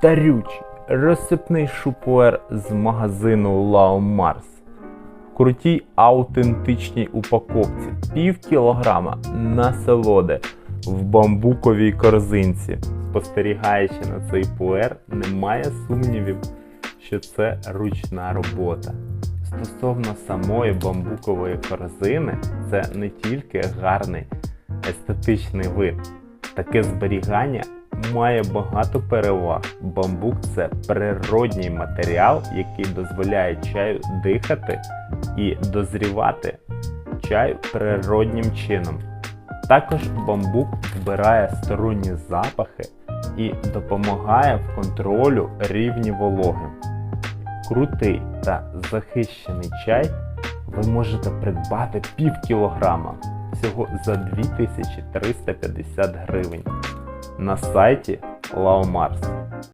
Старючий, розсипний шупуер з магазину Лао Марс. В крутій аутентичній упаковці пів кілограма насолоди в бамбуковій корзинці. Спостерігаючи на цей пуер, немає сумнівів, що це ручна робота. Стосовно самої бамбукової корзини, це не тільки гарний естетичний вид. Таке зберігання має багато переваг. Бамбук це природній матеріал, який дозволяє чаю дихати і дозрівати чай природнім чином. Також бамбук вбирає сторонні запахи і допомагає в контролю рівні вологи. Крутий та захищений чай ви можете придбати пів кілограма всього за 2350 гривень на сайті Лаомарс.